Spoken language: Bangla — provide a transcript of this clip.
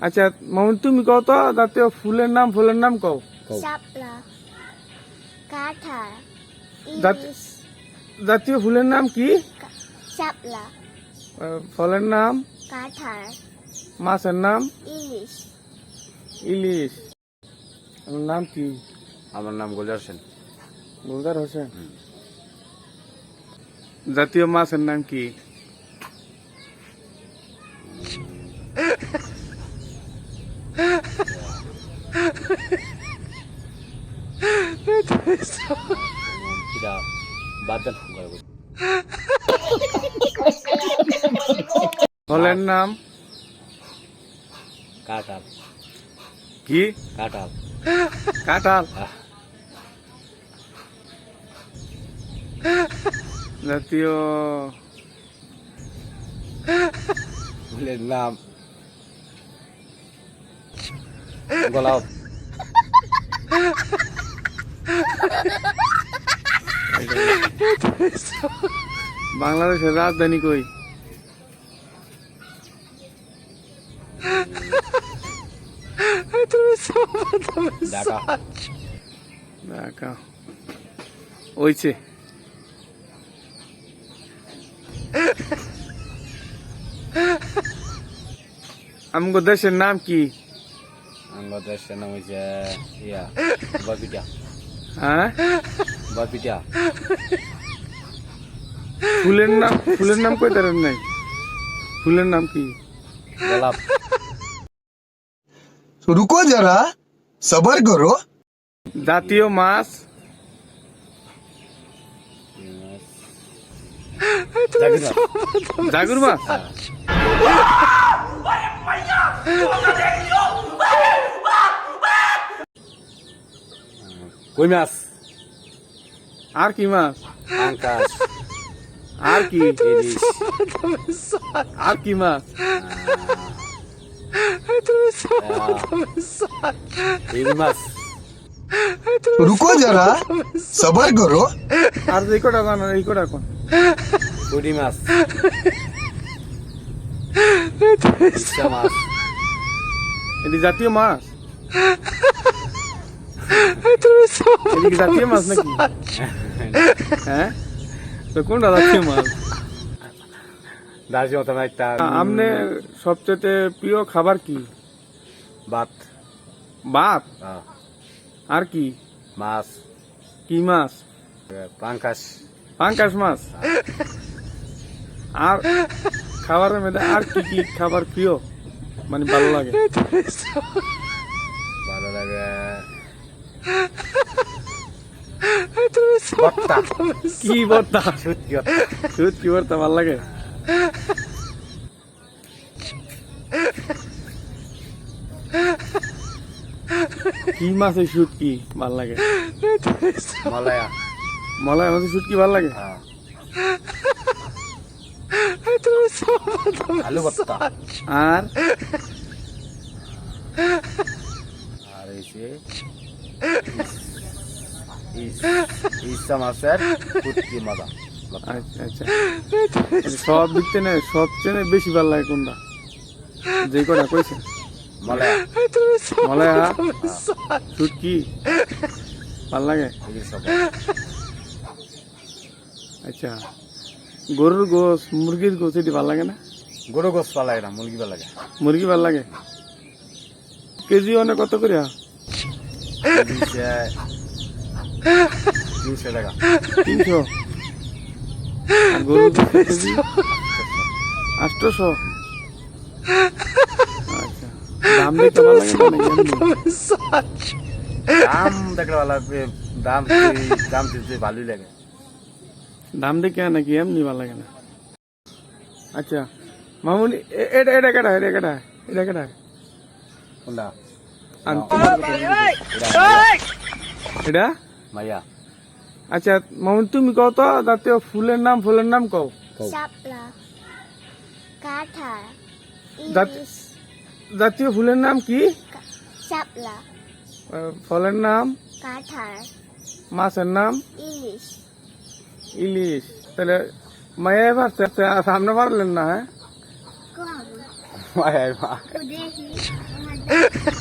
আচ্ছা মামুন তুমি কও তো জাতীয় ফুলের নাম ফুলের নাম কও। জাতীয় ফুলের নাম কি? ফলের নাম? মাছের নাম? ইলিশ। ইলিশ। আমার নাম কি? আমার নাম গোলজার সেন। গুলদার হোসেন। জাতীয় মাছের নাম কি? কিরা বাদ দেন ফলের নাম কাঁঠাল কি কাঁঠাল কাঁঠাল আহ, জাতীয় ফুলের নাম গোলাপ বাংলাদেশের রাজধানী কই? ঢাকা। ঢাকা। ওইছে। আমগো দেশের নাম কি? আমার দেশের নাম হয়েছে ইয়া বরপিটা হ্যাঁ বাপিটা ফুলের নাম ফুলের নাম কই তার নাই ফুলের নাম কি গোলাপ রুকো যারা সবার করো জাতীয় মাছ জাগুর মাছ কই মাছ? আর কি মাছ? আঙ্কাশ আর কি? আর কি মাছ? হ্যাঁ। মাছ। রুকো যারা সবার করো। আর এই কটা কোন এই কটা কোন? পুরি মাছ। মাছ। এটি জাতীয় মাছ? এটি কি জাতীয় মাছ নাকি হ্যাঁ তো কোনটা জাতীয় মাছ দার্জি মতো একটা আমনে সবচেয়ে প্রিয় খাবার কি ভাত ভাত আর কি মাছ কি মাছ পাঙ্কাশ পাঙ্কাশ মাছ আর খাবারের মধ্যে আর কি কি খাবার প্রিয় মানে ভালো লাগে ভালো লাগে কি ভর্তা সত্যি কি ভর্তা ভালো লাগে। কি মাছের শুট কি ভালো লাগে। মলায়া। মলাই মাছের শুট কি ভালো লাগে? হ্যাঁ। আলু ভর্তা। আর? আর এই ইচ্ছা মাছের পুটকি মজা আচ্ছা আচ্ছা। সব দিক থেকে সবচেয়ে বেশি ভালো লাগে কোনটা? যে কটা কইছে। মলায়া। মলাই পুটকি ভালো লাগে? আচ্ছা। গরুর গোস মুরগির গোস এটি ভালো লাগে না? গরু গোস পালায় না মুরগি ভালো লাগে। মুরগি ভালো লাগে? কেজি অনেক কত করে তিনশো টাকা তিনশো আটশোশো আচ্ছা দাম? দাম দাম দিতে লাগে দাম দেখে নাকি এমনি ভালো লাগে না আচ্ছা মামুনি এটা এটা কেটা এটা কেটা এটা কেটা কোনটা আর তোমার কথা বলছি। এটা? মাইয়া। আচ্ছা মামুন তুমি কও তো জাতীয় ফুলের নাম ফুলের নাম কও। জাতীয় ফুলের নাম কি? ফলের নাম? মাছের নাম? ইলিশ। ইলিশ। তাহলে মায়া পারছে সামনে পারলেন না হ্যাঁ? কম মায়ের মা দেখি।